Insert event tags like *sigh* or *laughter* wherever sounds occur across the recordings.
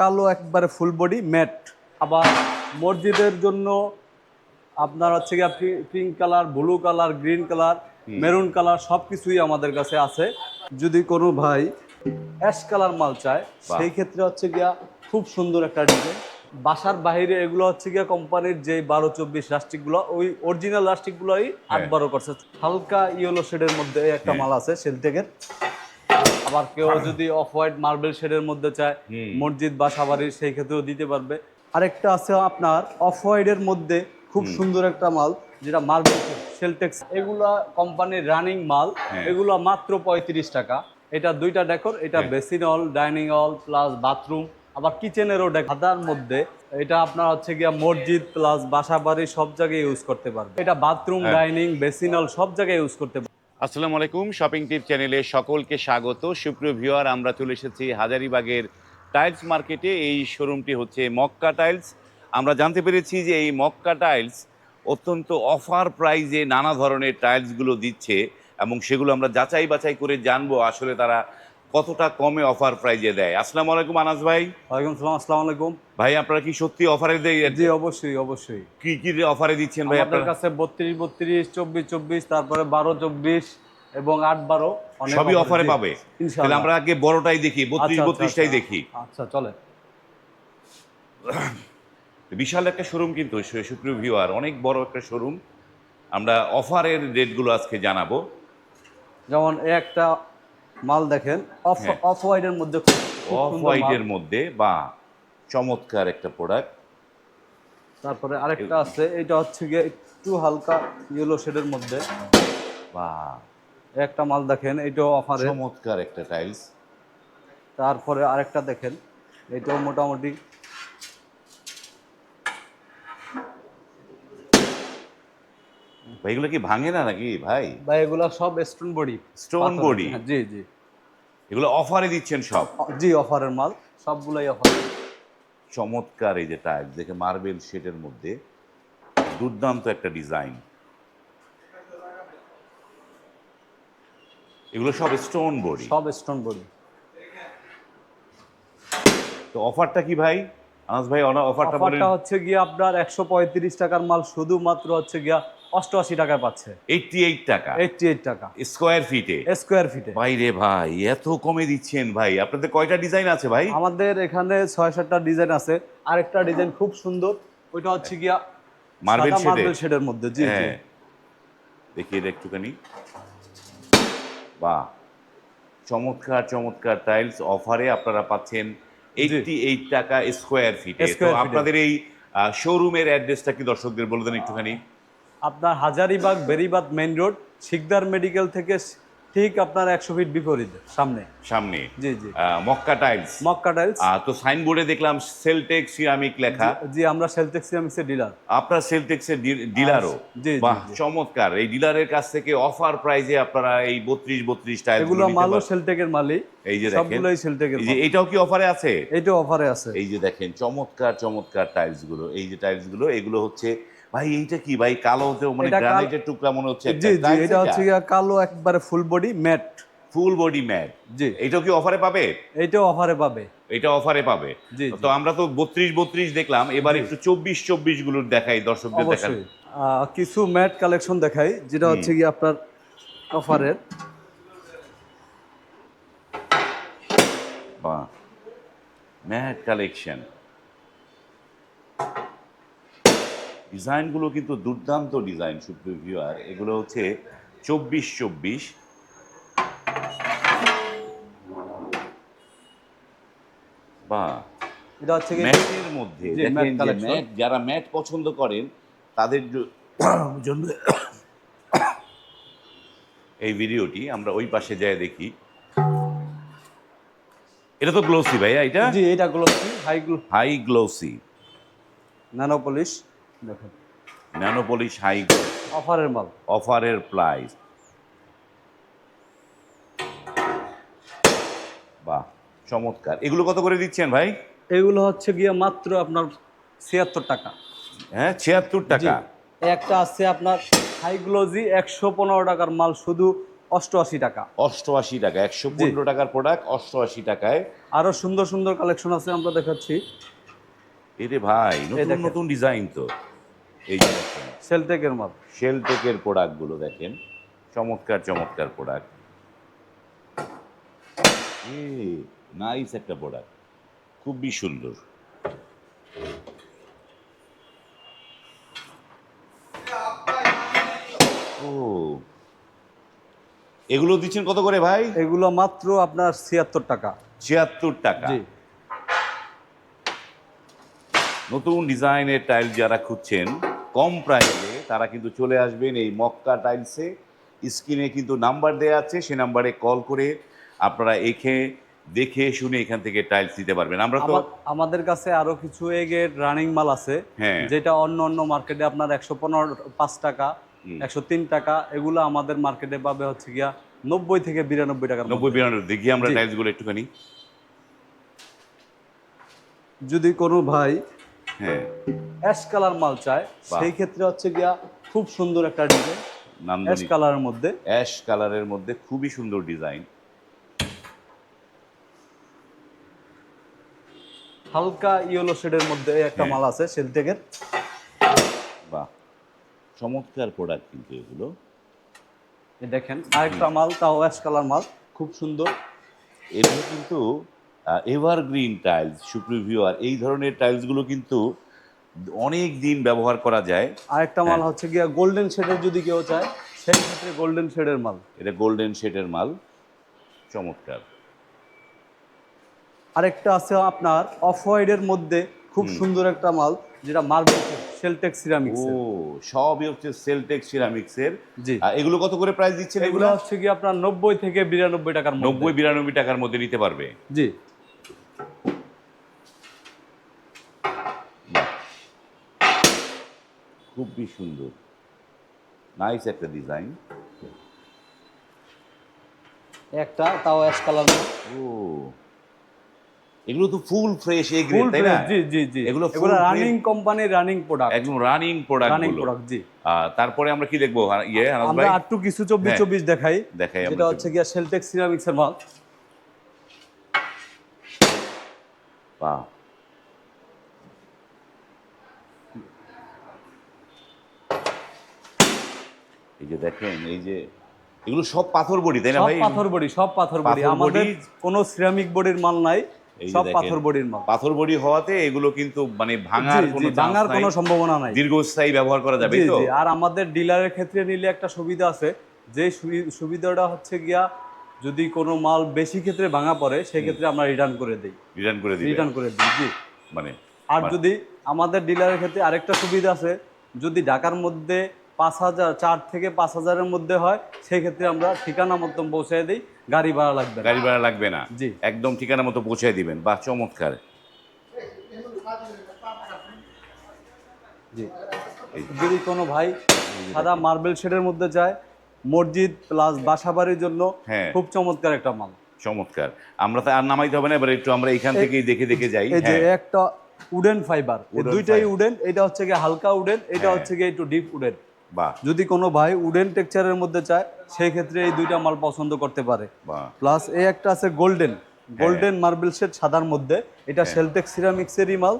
কালো একবারে full body mat আবার মসজিদের জন্য আপনার হচ্ছে গিয়ে pink colour blue colour green colour maroon colour সব কিছুই আমাদের কাছে আছে। যদি কোনো ভাই অ্যাশ কালার মাল চায় সেই ক্ষেত্রে হচ্ছে গিয়া খুব সুন্দর একটা ডিজাইন বাসার বাইরে এগুলো হচ্ছে গিয়া কোম্পানির যে বারো চব্বিশ রাস্টিকগুলো ওই অরিজিনাল রাস্টিকগুলোই আট। বারো করছে। হালকা ইয়েলো শেডের মধ্যে একটা মাল আছে সেলটেকের আবার কেউ যদি অফ হোয়াইট মার্বেল শেডের মধ্যে চায় মসজিদ বা সাবারির সেই ক্ষেত্রেও দিতে পারবে। আরেকটা আছে আপনার অফ হোয়াইটের মধ্যে খুব সুন্দর একটা মাল যেটা মার্বেল সেলটেক্স এগুলা কোম্পানির রানিং মাল হ্যাঁ। এগুলো মাত্র পঁয়ত্রিশ টাকা। এটা দুইটা ডেকর এটা হ্যাঁ। বেসিন হল ডাইনিং হল প্লাস বাথরুম আবার কিচেনেরও সাদার মধ্যে এটা আপনার হচ্ছে গিয়া মসজিদ প্লাস বাসা বাড়ি সব জায়গায় ইউজ করতে পারবে। এটা বাথরুম হ্যাঁ। ডাইনিং বেসিন হল সব জায়গায় ইউজ করতে পারবে। আসসালামু আলাইকুম শপিং টিপ চ্যানেলে সকলকে স্বাগত। সুপ্রিয় ভিওয়ার আমরা চলে এসেছি হাজারিবাগের টাইলস মার্কেটে এই শোরুমটি হচ্ছে মক্কা টাইলস আমরা জানতে পেরেছি যে এই মক্কা টাইলস অত্যন্ত অফার প্রাইজে নানা ধরনের টাইলসগুলো দিচ্ছে এবং সেগুলো আমরা যাচাই বাছাই করে জানব। আসলে তারা কতটা কমে অফার প্রাইজে দেয়? আসসালামু আলাইকুম আনাস ভাই। ওয়ালাইকুম সালাম আসসালামু আলাইকুম। ভাই আপনারা কি সত্যি অফারে দেয় জি অবশ্যই অবশ্যই। কি কি অফারে দিচ্ছেন ভাই আপনারা? কাছে বত্রিশ বত্রিশ চব্বিশ চব্বিশ তারপরে বারো চব্বিশ এবং আট বারো অনেক সবই অফারে পাবে? তাহলে আমরা আগে বড়টাই দেখি বত্রিশ আচ্ছা, আচ্ছা, বত্রিশটাই আচ্ছা। দেখি। আচ্ছা চলে বিশাল একটা শোরুম কিন্তু সুপ্রিয় ভিউয়ার অনেক বড় একটা শোরুম আমরা অফারের রেটগুলো আজকে জানাব। যেমন একটা মাল দেখেন অফ হ্যাঁ। অফ হোয়াইটের মধ্যে অফ হোয়াইটের মধ্যে বা চমৎকার একটা প্রোডাক্ট তারপরে আরেকটা আছে এটা হচ্ছে গিয়ে একটু হালকা ইয়েলো শেডের মধ্যে। বা একটা মাল দেখেন এটাও অফারে চমৎকার একটা টাইলস তারপরে আরেকটা দেখেন এটাও মোটামুটি ভাই এগুলো কি ভাঙে না নাকি ভাই? বা এগুলা সব স্টোন বডি Stone body? জি জি। এগুলো অফারে দিচ্ছেন সব? জি অফারের মাল সবগুলাই অফার চমৎকার এই যে টাইলস দেখে মার্বেল শেডের মধ্যে দুর্দান্ত একটা ডিজাইন এগুলো সব স্টোন বডি সব স্টোন বডি তো অফারটা কি ভাই? আনাস ভাই অফারটা হচ্ছে গিয়ে আপনার একশো পঁয়ত্রিশ টাকার মাল শুধুমাত্র হচ্ছে গিয়া অষ্টআশি টাকায় পাচ্ছে। এইটটি এইট টাকা। এইটটি এইট টাকা স্কোয়ার ফিটে স্কোয়ার ফিটে ভাই রে ভাই এত কমে দিচ্ছেন ভাই। আপনাদের কয়টা ডিজাইন আছে ভাই? আমাদের এখানে ছয় সাতটা ডিজাইন আছে। আরেকটা ডিজাইন খুব সুন্দর। ওইটা হচ্ছে গিয়া মার্বেল মার্বেল শেডের মধ্যে। জি জি। হ্যাঁ। দেখি এটা একটুখানি। বাহ! চমৎকার চমৎকার টাইলস অফারে আপনারা পাচ্ছেন এইটটি এইট টাকা স্কোয়ার ফিটে তো আপনাদের এই শোরুমের অ্যাড্রেসটা কি দর্শকদের বলে দেন একটুখানি? আপনার Hazaribagh Beribadh main road Sikdar medical থেকে ঠিক আপনার একশো ফিট বিপরীত সামনে। সামনে। জি জি। Mecca tiles. Mecca tiles. তো সাইনবোর্ডে দেখলাম সেলটেক সিরামিক লেখা। জি আমরা সেলটেক্স সিরামিক্সের ডিলার। আপনার সেলটেক্সের ডিলারও? জি, জি, বাহ চমৎকার। এই ডিলারের কাছ থেকে অফার প্রাইজে আপনারা এই বত্রিশ বত্রিশ টাইল এগুলো মালও সেলটেকের মালই এই যে দেখেন। সবগুলোই সেলটেকের এই যে এটাও কি অফারে আছে? এটাও অফারে আছে। এই যে দেখেন চমৎকার চমৎকার টাইলসগুলো এই যে টাইলসগুলো এগুলো হচ্ছে ভাই এইটা কি? ভাই কালোতেও মানে গ্রানাইটের টুকরা মনে হচ্ছে জি জি এটা হচ্ছে কালো একবারে full body matt full body matt জি। এটাও কি অফারে পাবে? এইটাও অফারে পাবে। এটা অফারে পাবে। তো আমরা তো বত্রিশ বত্রিশ দেখলাম এবার একটু চব্বিশ চব্বিশগুলোর দেখাই দর্শকদের আহ, কিছু ম্যাট কালেকশন দেখাই যেটা হচ্ছে কি আপনার অফারের ম্যাট কালেকশন ডিজাইনগুলো কিন্তু দুর্দান্ত ডিজাইন সুপ্রিয় ভিউয়ার। এগুলো হচ্ছে চব্বিশ চব্বিশ। বা এটা হচ্ছে ম্যাটের মধ্যে দেখেন যে ম্যাট যারা ম্যাট পছন্দ করেন তাদের *coughs* জন্য এই ভিডিওটি আমরা ওই পাশে যাই দেখি। এটা তো গ্লোসি ভাইয়া এটা? জি এটা গুলো high high glossy nano polish দেখুন। ন্যানোপলিশ হাই অফারের মাল। অফারের প্রাইস বাহ চমৎকার। এগুলো কত করে দিচ্ছেন ভাই? এগুলো হচ্ছে গিয়ে মাত্র আপনার ছিয়াত্তর টাকা। হ্যাঁ ছিয়াত্তর টাকা। একটা আছে আপনার হাই গ্লোজি একশো পনেরো টাকার মাল শুধু অষ্টআশি টাকা। অষ্টআশি টাকা একশো পনেরো টাকার প্রোডাক্ট অষ্টআশি টাকায়। আরও সুন্দর সুন্দর কালেকশন আছে আমরা দেখাচ্ছি। এরে ভাই নতুন নতুন ডিজাইন তো। এই যে দেখেন সেলটেকের মাল শেলটেকের প্রোডাক্টগুলো দেখেন চমৎকার চমৎকার প্রোডাক্ট। এ নাইস একটা প্রোডাক্ট খুবই সুন্দর। ও এগুলো দিচ্ছেন কত করে ভাই? এগুলো মাত্র আপনার ছিয়াত্তর টাকা। ছিয়াত্তর টাকা। নতুন ডিজাইনের টাইল যারা খুঁজছেন কম প্রাইসে তারা কিন্তু চলে আসবেন এই মক্কা টাইলসে স্ক্রিনে কিন্তু নাম্বার দেওয়া আছে সে নাম্বারে কল করে আপনারা এখে দেখে শুনে এখান থেকে টাইলস দিতে পারবেন। আমরা তো আমাদের কাছে আরও কিছু এগের রানিং মাল আছে হ্যাঁ। যেটা অন্য অন্য মার্কেটে আপনার একশো পনেরো পাঁচ টাকা একশো তিন টাকা এগুলো আমাদের মার্কেটে পাবে হচ্ছে গিয়া নব্বই থেকে বিরানব্বই টাকা নব্বই বিরানব্বই দেখি আমরা। টাইলসগুলো একটুখানি। যদি কোনো ভাই হ্যাঁ। অ্যাশ কালার মাল চায় সেই ক্ষেত্রে হচ্ছে গিয়া খুব সুন্দর একটা ডিজাইন অ্যাশ কালারের মধ্যে। অ্যাশ কালারের মধ্যে খুবই সুন্দর ডিজাইন হালকা ইয়েলো শেডের মধ্যে একটা হ্যাঁ। মাল আছে সেলটেকের বাহ। চমৎকার প্রোডাক্ট কিন্তু এগুলো। দেখেন আরেকটা মাল তাও অ্যাশ কালার মাল। খুব সুন্দর। এগুলো কিন্তু এভারগ্রিন টাইলস সুপ্রিভিউয়ার এই ধরনের টাইলসগুলো কিন্তু অনেক দিন ব্যবহার করা যায়। আরেকটা মাল হ্যাঁ। হচ্ছে গিয়া গোল্ডেন শেডের যদি কেউ চায় সেই ক্ষেত্রে গোল্ডেন শেডের মাল। এটা গোল্ডেন শেডের মাল। চমৎকার। আরেকটা আছে আপনার অফ হোয়াইটের মধ্যে খুব সুন্দর একটা মাল যেটা মার্বেল শেলটেক সিরামিক্স ও সবই হচ্ছে সেলটেক সিরামিক্সের জি। এগুলো কত করে প্রাইস দিচ্ছেন এগুলো এগুলো? হচ্ছে কি আপনার নব্বই থেকে বিরানব্বই টাকার মধ্যে। নব্বই বিরানব্বই টাকার মধ্যে নিতে পারবে। জি। খুবই সুন্দর। নাইস একটা ডিজাইন একটা তাও অ্যাশ কালার ও। এগুলো তো ফুল ফ্রেশ এ গ্রেড তাই না? জি জি জি। এগুলো এগুলো রানিং কোম্পানির রানিং প্রোডাক্ট একদম রানিং প্রোডাক্ট রানিং প্রোডাক্ট জি। তারপরে আমরা কি দেখব? ইয়ে আমরা আটটু কিছু চব্বিশ হ্যাঁ। চব্বিশ দেখাই। দেখাই যেটা হচ্ছে গিয়া শেলটেক সিরামিক্সের মাল। বাহ। এই যে দেখেন এই যে এগুলো সব পাথর বডি তাই না সব ভাই? পাথর বডি সব পাথর বডি। আমাদের কোনো সিরামিক বডির মাল নাই। সব পাথর বডির মাল পাথর বডি হওয়াতে এগুলো কিন্তু মানে ভাঙার কোনো ভাঙার কোনো সম্ভাবনা নাই। দীর্ঘস্থায়ী ব্যবহার করা যাবে তো? আর আমাদের ডিলারের ক্ষেত্রে নিলে একটা সুবিধা আছে। যে সুবিধাটা হচ্ছে গিয়া যদি কোনো মাল বেশি ক্ষেত্রে ভাঙা পড়ে সেই ক্ষেত্রে আমরা রিটার্ন করে দিই। রিটার্ন করে দিবে রিটার্ন করে দিই জি। মানে আর মানে- যদি আমাদের ডিলারের ক্ষেত্রে আরেকটা সুবিধা আছে যদি ঢাকার মধ্যে পাঁচ হাজার চার থেকে পাঁচ হাজারের মধ্যে হয় সেই ক্ষেত্রে আমরা ঠিকানা মতন পৌঁছে দিই গাড়ি ভাড়া লাগবে না গাড়ি ভাড়া লাগবে না জি। একদম ঠিকানা মতো পৌঁছে দিবেন বা চমৎকার জি যদি কোনো ভাই সাদা মার্বেল শেডের মধ্যে যায় মসজিদ প্লাস বাসাবাড়ির জন্য হ্যাঁ। খুব চমৎকার একটা মাল চমৎকার আমরা তো আর নামাইতে হবে না এবার একটু আমরা এখান থেকেই দেখে দেখে যাই এই যে হ্যাঁ একটা উডেন ফাইবার Wooden দুইটাই fiber। উডেন এটা হচ্ছে গিয়ে হালকা উডেন এটা হ্যাঁ। হচ্ছে গিয়ে একটু ডিপ উডেন বাহ যদি কোনো ভাই উডেন টেক্সচারের মধ্যে চায় সেই ক্ষেত্রে এই দুইটা মাল পছন্দ করতে পারে। প্লাস এই একটা আছে গোল্ডেন হ্যাঁ। গোল্ডেন মার্বেল শেড সাদার মধ্যে। এটা শেলটেক সিরামিক্সেরই মাল।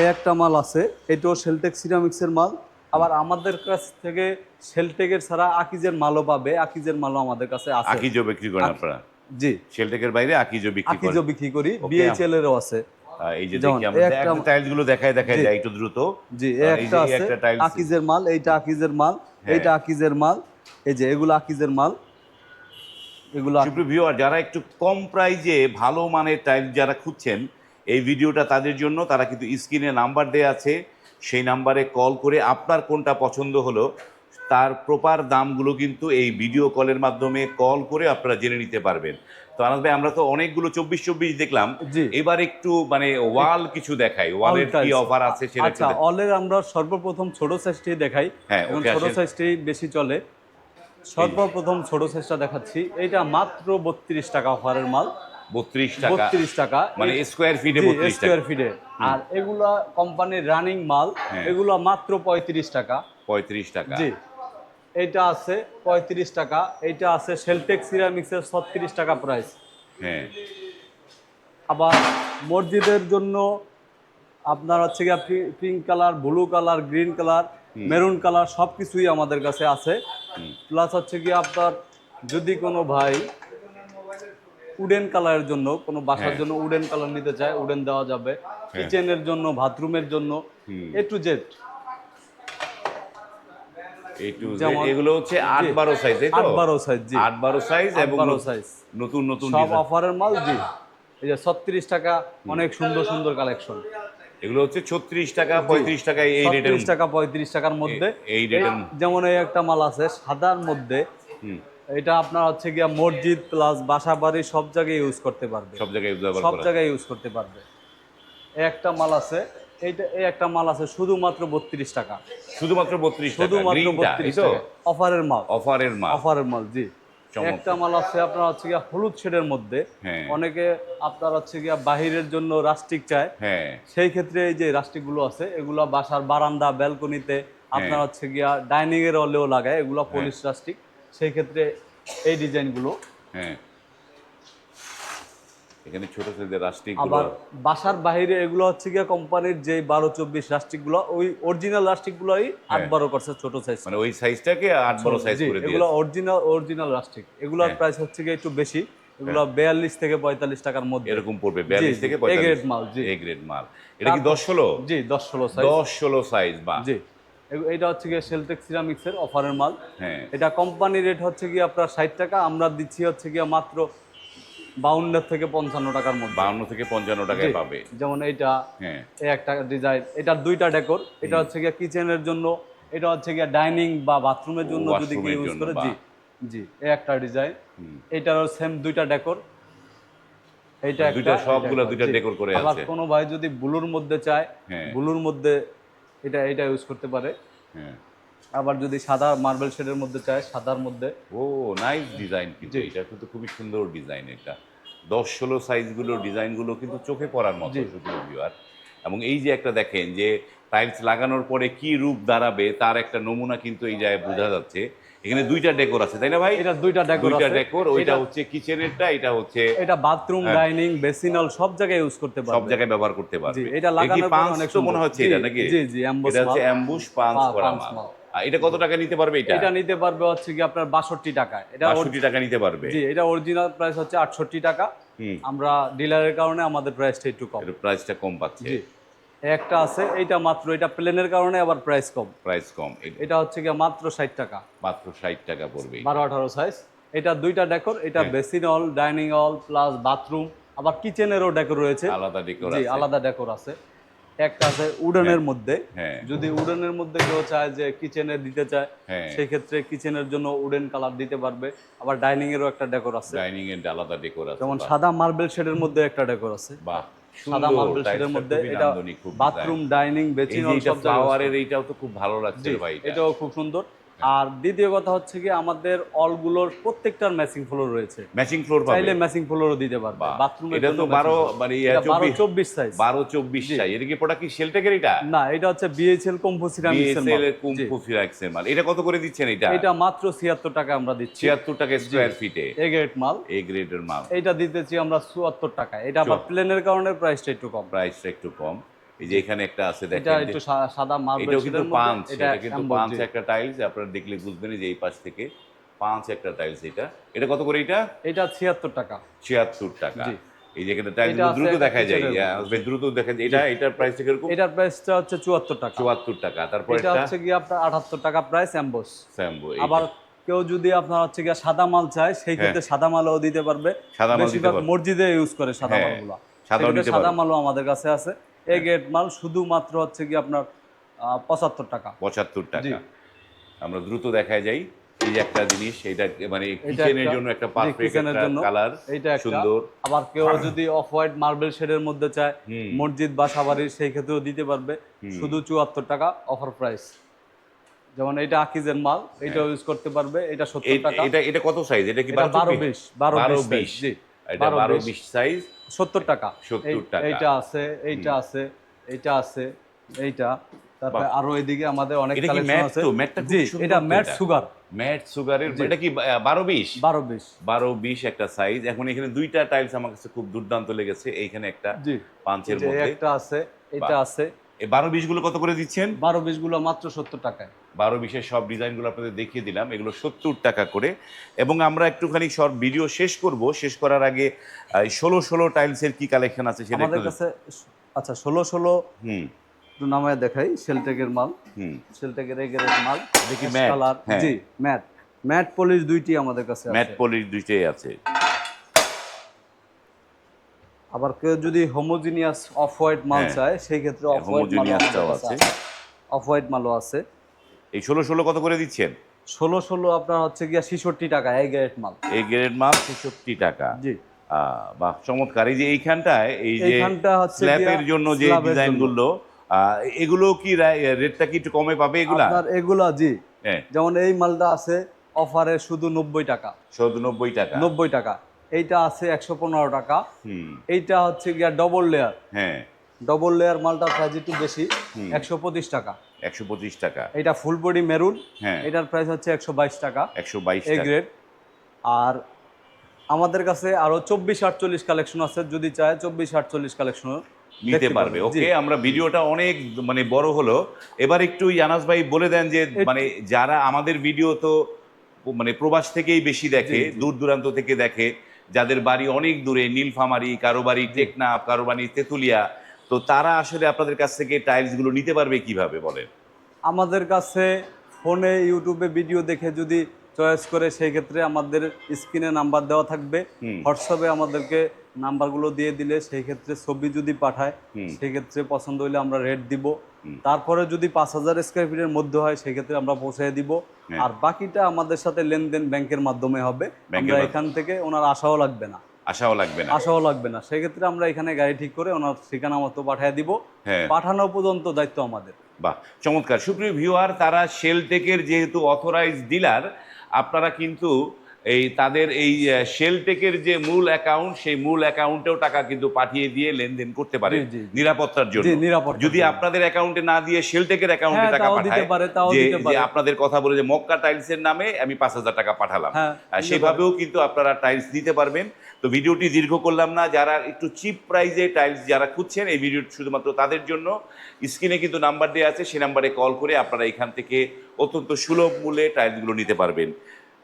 এই একটা মাল আছে। এটাও সেলটেক সিরামিক্সের মাল। আবার আমাদের কাছ থেকে সেলটেকের ছাড়া আকিজের মালও পাবে। আকিজের মালও আমাদের কাছে আছে। আকিজো বিক্রি করেন আপনারা? জি। সেলটেকের বাইরে আকিজো বিক্রি আকিজও বিক্রি করি. বিএইচএল এরও আছে। এই যে দেখি আমরা একটা- একটা টাইলসগুলো দেখায় দেখায়। যাই একটু দ্রুত জি একটা আছে আকিজের মাল এইটা আকিজের মাল হ্যাঁ। এইটা আকিজের মাল এই যে এগুলো আকিজের মাল এগুলো ভিউয়ার যারা একটু কম প্রাইজে ভালো মানের টাইল যারা খুঁজছেন এই ভিডিওটা তাদের জন্য তারা কিন্তু স্ক্রিনে নাম্বার দেওয়া আছে সেই নাম্বারে কল করে আপনার কোনটা পছন্দ হলো তার প্রপার দামগুলো কিন্তু এই ভিডিও কলের মাধ্যমে কল করে আপনারা জেনে নিতে পারবেন। তো আনাস ভাই আমরা তো অনেকগুলো চব্বিশ চব্বিশ দেখলাম। এবার একটু মানে ওয়াল কিছু দেখাই। ওয়ালের কি অফার আছে সেটা আচ্ছা অলের আমরা সর্বপ্রথম ছোট সাইজটি দেখাই। হ্যাঁ, ছোট সাইজটি বেশি চলে। সর্বপ্রথম ছোট সাইজটা দেখাচ্ছি। এটা মাত্র বত্রিশ টাকা অফারের মাল। বত্রিশ টাকা। বত্রিশ টাকা। মানে স্কোয়ার ফিটে স্কোয়ার ফিটে আর এগুলা কোম্পানির রানিং মাল। হ্যাঁ। এগুলো মাত্র পঁয়ত্রিশ টাকা। পঁয়ত্রিশ টাকা। জি। এইটা আছে পঁয়ত্রিশ টাকা এইটা আছে সেলটেক সিরামিক্সের ছত্রিশ টাকা প্রাইস হ্যাঁ। আবার মসজিদের জন্য আপনার হচ্ছে গিয়ে pink colour blue colour green colour maroon colour সব কিছুই আমাদের কাছে আছে। প্লাস হচ্ছে গিয়ে আপনার যদি কোনো ভাই উডেন কালারের জন্য কোনো বাসার হ্যাঁ। জন্য উডেন কালার নিতে চায় উডেন দেওয়া যাবে। কিচেনের জন্য বাথরুমের জন্য এ টু জেড এগুলো হচ্ছে আট জি। বারো সাইজ আট বারো সাইজ জি। আট বারো সাইজ এবং সাইজ নতুন নতুন সব অফারের মাল জি। এই যে ছত্রিশ টাকা অনেক সুন্দর সুন্দর কালেকশন এগুলো হচ্ছে ছত্রিশ টাকা এই রেটের টাকা পঁয়ত্রিশ টাকার মধ্যে। এই রেটের যেমন এই একটা মাল আছে সাদার মধ্যে। এটা আপনার হচ্ছে গিয়া মসজিদ প্লাস বাসা বাড়ি সব জায়গায় ইউজ করতে পারবে। সব জায়গায় সব জায়গায় ইউজ করতে পারবে। একটা মাল আছে এইটা এই একটা মাল আছে শুধুমাত্র বত্রিশ টাকা। শুধুমাত্র বত্রিশ শুধুমাত্র বত্রিশ টাকা। অফারের মাল। অফারের মাল। অফারের মাল জি। একটা মাল আছে আপনার হচ্ছে গিয়া হলুদ শেডের মধ্যে। হ্যাঁ। অনেকে আপনার হচ্ছে গিয়া বাহিরের জন্য রাস্টিক চায়। হ্যাঁ। সেই ক্ষেত্রে এই যে রাস্টিকগুলো আছে এগুলো বাসার বারান্দা ব্যালকনিতে আপনার হ্যাঁ। হচ্ছে গিয়া ডাইনিং এর হলেও লাগায় এগুলো পলিশ রাস্টিক। সেই ক্ষেত্রে এই ডিজাইনগুলো হ্যাঁ। এখানে ছোট সাইজের রাষ্ট্রিক আবার বাসার বাইরে এগুলো হচ্ছে গিয়া কোম্পানির যে বারো চব্বিশ রাস্টিকগুলো ওই অরিজিনাল রাস্টিক গুলোই আট বারো করছে ছোট সাইজ মানে ওই সাইজটাকে আট বড় সাইজ করে এগুলো অরিজিনাল অরিজিনাল রাস্টিক এগুলোর হ্যাঁ। প্রাইস হচ্ছে গিয়ে একটু বেশি। এগুলো বিয়াল্লিশ থেকে পঁয়তাল্লিশ টাকার মধ্যে। এরকম পড়বে বিয়াল্লিশ থেকে মাল, জি। এ গ্রেড মাল। এটা কি দশ ষোলো? জি দশ ষোলো সাইজ দশ ষোলো সাইজ বা। জি। এটা হচ্ছে গিয়ে সেলটেক সিরামিক্সের অফারের মাল। হ্যাঁ। এটা কোম্পানি রেট হচ্ছে গিয়ে আপনার ষাট টাকা। আমরা দিচ্ছি হচ্ছে গিয়ে মাত্র বাউন্নের থেকে পঞ্চান্ন টাকার মধ্যে। বাউন্ন থেকে পঞ্চান্ন টাকায় পাবে। যেমন এইটা হ্যাঁ। একটা ডিজাইন এটার দুইটা ডেকোর এটা হচ্ছে গিয়ে কিচেনের জন্য এটা হচ্ছে গিয়ে ডাইনিং বা বাথরুমের জন্য যদি ইউজ করে জি জি এই একটা ডিজাইন এটারও সেম দুইটা ডেকোর এইটা দুইটা সবগুলা দুইটা decor করে আবার কোনো ভাই যদি ব্লুর মধ্যে চায় হ্যাঁ। ব্লুর মধ্যে এটা এটা ইউজ করতে পারে। হ্যাঁ। আবার যদি সাদা মার্বেল শেডের মধ্যে চায় সাদার মধ্যে। ও নাইস ডিজাইন কিন্তু। এটা কিন্তু খুবই সুন্দর ডিজাইন এটা। দশ ষোলো সাইজগুলো ডিজাইনগুলো কিন্তু চোখে পড়ার মতো শুধু ভিউয়ার এবং এই যে একটা দেখেন যে টাইলস লাগানোর পরে কি রূপ দাঁড়াবে তার একটা নমুনা কিন্তু এই জায়গায় বোঝা যাচ্ছে। এখানে দুইটা ডেকোর আছে তাই না ভাই? এটা দুইটা ডেকোর দুইটা ডেকোর ওইটা হচ্ছে কিচেনেরটা এটা হচ্ছে এটা বাথরুম। ডাইনিং বেসিনল সব জায়গায় ইউজ করতে পারবে। সব জায়গায় ব্যবহার করতে পারবে। এটা লাগানোর পর অনেক মনে। হচ্ছে এটা নাকি? জি, জি, ambush এটা হচ্ছে। অ্যাম্বুশ পাঁচ করা মাল এটা কত টাকা নিতে পারবে এটা? এটা নিতে পারবে হচ্ছে কি আপনার বাষট্টি টাকা এটা বাষট্টি টাকা নিতে পারবে। জি এটা অরিজিনাল প্রাইস হচ্ছে আটষট্টি টাকা। আমরা ডিলারের কারণে আমাদের প্রাইসটা একটু কম। প্রাইসটা কম পাচ্ছে। একটা আছে এইটা মাত্র এটা প্লেনের কারণে আবার প্রাইস কম। প্রাইস কম। এটা হচ্ছে কি মাত্র ষাট টাকা। মাত্র ষাট টাকা পড়বে। বারো আঠারো সাইজ এটা দুইটা ডেকোর এটা। বেসিন হল ডাইনিং হল প্লাস বাথরুম আবার কিচেনেরও ডেকোর রয়েছে। আলাদা ডেকোর আলাদা ডেকোর আছে। একটা আছে উডানের মধ্যে। হ্যাঁ। যদি উডানের মধ্যে কেউ চায় যে কিচেনে দিতে চায় হ্যাঁ। সেই ক্ষেত্রে কিচেনের জন্য উডেন কালার দিতে পারবে। আবার ডাইনিং এরও একটা ডেকোর আছে। ডাইনিং এর আলাদা ডেকোর আছে যেমন সাদা মার্বেল শেডের মধ্যে একটা ডেকোর আছে। বাহ সাদা মার্বেল শেডের মধ্যে এটা বাথরুম ডাইনিং বেচিং সব ফ্লাওয়ারের এইটাও তো খুব ভালো লাগছে ভাই এটাও খুব সুন্দর। আর দ্বিতীয় কথা হচ্ছে কি আমাদের অলগুলোর প্রত্যেকটার ম্যাচিং ফ্লোর রয়েছে। ম্যাচিং ফ্লোর পাবে। চাইলে ম্যাচিং ফ্লোরও দিতে পারবে। বাহ, বাথরুমের এটা তো জন্য বারো matching floor। মানে এটা বারো চব্বিশ চব্বিশ সাইজ বারো চব্বিশ চাই এটা কি প্রোডাক্ট কি শেলটেকের এটা? না এটা হচ্ছে বিএইচএল কম্পোসিরামিক্সের বিএসএল এর কুম্পু ফিরাক্সের মাল। এটা কত করে দিচ্ছেন এটা? এটা মাত্র ছিয়াত্তর টাকা আমরা দিচ্ছি। ছিয়াত্তর টাকা স্কোয়ার ফিটে এ। গ্রেড মাল। এ গ্রেডের মাল। এটা দিতেছি আমরা চুয়াত্তর টাকা এটা আবার প্লেনের কারণে প্রাইসটা একটু কম। প্রাইসটা একটু কম। এই যে এখানে একটা আছে দেখেন একটু সাদা মার্বেল এটাও কিন্তু পাঁচ এটা এটা কিন্তু পাঁচ একটা টাইলস আপনারা দেখলে বুঝবেন যে এই পাশ থেকে পাঁচ একটা টাইলস এটা। এটা কত করে এটা? এটা ছিয়াত্তর টাকা। ছিয়াত্তর টাকা। এই যে এখানে টাইলস দ্রুত দেখা যায়। হ্যাঁ, দ্রুত দেখা যায়। এটা এটার প্রাইস কীরকম? এটার প্রাইসটা হচ্ছে চুয়াত্তর টাকা। চুয়াত্তর টাকা। তারপর এটা হচ্ছে গিয়ে আপনার আটাত্তর টাকা প্রাইস অ্যাম্বোস স্যাম্বো আবার কেউ যদি আপনার হচ্ছে গিয়ে সাদা মাল চায় সেই ক্ষেত্রে সাদা মালও দিতে পারবে। হ্যাঁ। সাদা মাল। মসজিদে ইউজ করে সাদা হ্যাঁ, মালগুলো। সাদা। মালও আমাদের কাছে আছে। এ গ্রেড মাল শুধুমাত্র হচ্ছে কি আপনার পঁচাত্তর টাকা। পঁচাত্তর। টাকা। আমরা দ্রুত দেখায় যাই। এই একটা জিনিস এটা মানে কিচেনের জন্য একটা পারফেক্ট একটা কালার একটা। সুন্দর। আবার কেউ যদি অফ হোয়াইট মার্বেল শেডের মধ্যে চায় মসজিদ বা সাবাড়ির সেই ক্ষেত্রেও দিতে পারবে। শুধু চুয়াত্তর টাকা অফার প্রাইস যেমন এটা আকিজের মাল এটা ইউজ করতে পারবে। এটা সত্তর টাকা। এটা এটা কত সাইজ এটা কি এটা বারো? বিশ বারো বিশ। জি। এটা বারো বারো বিশ। বিশ সাইজ সত্তর টাকা। 70 টাকা। এইটা আছে এইটা আছে এইটা আছে এইটা। তারপরে আরও এদিকে আমাদের অনেক কালেকশন আছে। এটা ম্যাট সুগার ম্যাট সুগারের এটা কি বা- বারো বিশ? বারো বিশ। বারো বিশ একটা সাইজ এখন এখানে দুইটা টাইলস আমার কাছে খুব দুর্দান্ত লেগেছে। এইখানে একটা জি। পাঁচের মধ্যে। একটা আছে এটা আছে। এই বারো বিশগুলো কত করে দিচ্ছেন? বারো বিশগুলো মাত্র সত্তর টাকায়। বারো বিশের সব ডিজাইনগুলো আপনাদের দেখিয়ে দিলাম এগুলো সত্তর টাকা করে। এবং আমরা একটুখানি সব ভিডিও শেষ করব শেষ করার আগে ষোলো ষোলো টাইলসের কি কালেকশন আছে সেটা আমাদের কাছে আচ্ছা ষোলো ষোলো হুম। একটু নামায় দেখাই সেলটেকের মাল। হুম। সেলটেকের এগেরের মাল। দেখি ম্যাট জি ম্যাট ম্যাট পলিশ দুইটি আমাদের কাছে ম্যাট পলিশ দুইটাই আছে। আবার কেউ যদি হোমোজিনিয়াস অফ হোয়াইট মাল হ্যাঁ। চায় সেই ক্ষেত্রে অফ হোয়াইট হোমোজিনিয়াসটাও আছে। অফ হোয়াইট মালও আছে। এই ষোলো ষোলো কত করে দিচ্ছেন? ষোলো ষোলো আপনার হচ্ছে গিয়া ছিষট্টি টাকা এই গ্রেড মাল। এই গ্রেড মাল ছেষট্টি টাকা। জি। বাহ চমৎকার। এই যে এইখানটায় এই যে স্ল্যাবের জন্য যে slab এর ডিজাইনগুলো আহ, এগুলো কি রেটটা কি একটু কমে পাবে এগুলা? আপনার এগুলা জি। হ্যাঁ। যেমন এই মালটা আছে অফারে শুধু নব্বই টাকা। চোদ্দ নব্বই টাকা। নব্বই টাকা। এইটা আছে একশো পনেরো টাকা। এইটা হচ্ছে গিয়া ডবল লেয়ার হ্যাঁ। ডবল লেয়ার মালটার প্রাইস একটু বেশি একশো পঁচিশ টাকা। একশো পঁচিশ টাকা। এটা ফুল বডি মেরুন হ্যাঁ। এটার প্রাইস হচ্ছে একশো বাইশ টাকা। একশো বাইশ এ গ্রেড আর আমাদের কাছে আরও চব্বিশ আটচল্লিশ কালেকশন আছে যদি চায় চব্বিশ আটচল্লিশ কালেকশন নিতে পারবে। ওকে আমরা ভিডিওটা অনেক মানে বড় হলো। এবার একটু ইয়ানাস ভাই বলে দেন যে মানে যারা আমাদের ভিডিও তো মানে প্রবাস থেকেই বেশি দেখে। দূর দূরান্ত থেকে দেখে যাদের বাড়ি অনেক দূরে নীলফামারি কারও বাড়ি টেকনাফ কারও বাড়ি তেঁতুলিয়া তো তারা আসলে আপনাদের কাছ থেকে টাইলসগুলো নিতে পারবে কীভাবে বলেন আমাদের কাছে ফোনে ইউটিউবে ভিডিও দেখে যদি চয়েস করে সেই ক্ষেত্রে আমাদের স্ক্রিনে নাম্বার দেওয়া থাকবে হোয়াটসঅ্যাপে আমাদেরকে নাম্বারগুলো দিয়ে দিলে সেই ক্ষেত্রে ছবি যদি পাঠায়। সেই ক্ষেত্রে পছন্দ হলে আমরা রেট দিব। তারপরে যদি পাঁচ হাজার স্কোয়ার ফিটের মধ্যে হয় সেক্ষেত্রে আমরা পৌঁছে দিব। হ্যাঁ। আর বাকিটা আমাদের সাথে লেনদেন ব্যাংকের মাধ্যমে হবে। আমরা এখান থেকে ওনার আশাও লাগবে না। আশাও লাগবে না। আশাও লাগবে না। সেই ক্ষেত্রে আমরা এখানে গাড়ি ঠিক করে ওনার ঠিকানা মতো পাঠিয়ে দিব। হ্যাঁ। পাঠানো পর্যন্ত দায়িত্ব আমাদের। বাহ চমৎকার। সুপ্রিয় ভিউয়ার তারা শেলটেকের যেহেতু অথরাইজ ডিলার আপনারা কিন্তু এই তাদের এই শেলটেকের যে মূল অ্যাকাউন্ট সেই মূল অ্যাকাউন্টেও টাকা কিন্তু পাঠিয়ে দিয়ে লেনদেন করতে পারে। নিরাপত্তার জন্য। যদি আপনাদের অ্যাকাউন্টে না দিয়ে শেলটেকের অ্যাকাউন্টে টাকা দিতে পাঠায় যে দিতে পারে। আপনাদের কথা বলে যে মক্কা টাইলসের নামে আমি পাঁচ হাজার টাকা পাঠালাম। হ্যাঁ, সেভাবেও কিন্তু আপনারা টাইলস দিতে পারবেন। তো ভিডিওটি দীর্ঘ করলাম না। যারা একটু চিপ প্রাইজে টাইলস যারা খুঁজছেন এই ভিডিও শুধুমাত্র তাদের জন্য। স্ক্রিনে কিন্তু নাম্বার দেওয়া আছে সেই নাম্বারে কল করে আপনারা এখান থেকে অত্যন্ত সুলভ মূল্যে টাইলসগুলো নিতে পারবেন।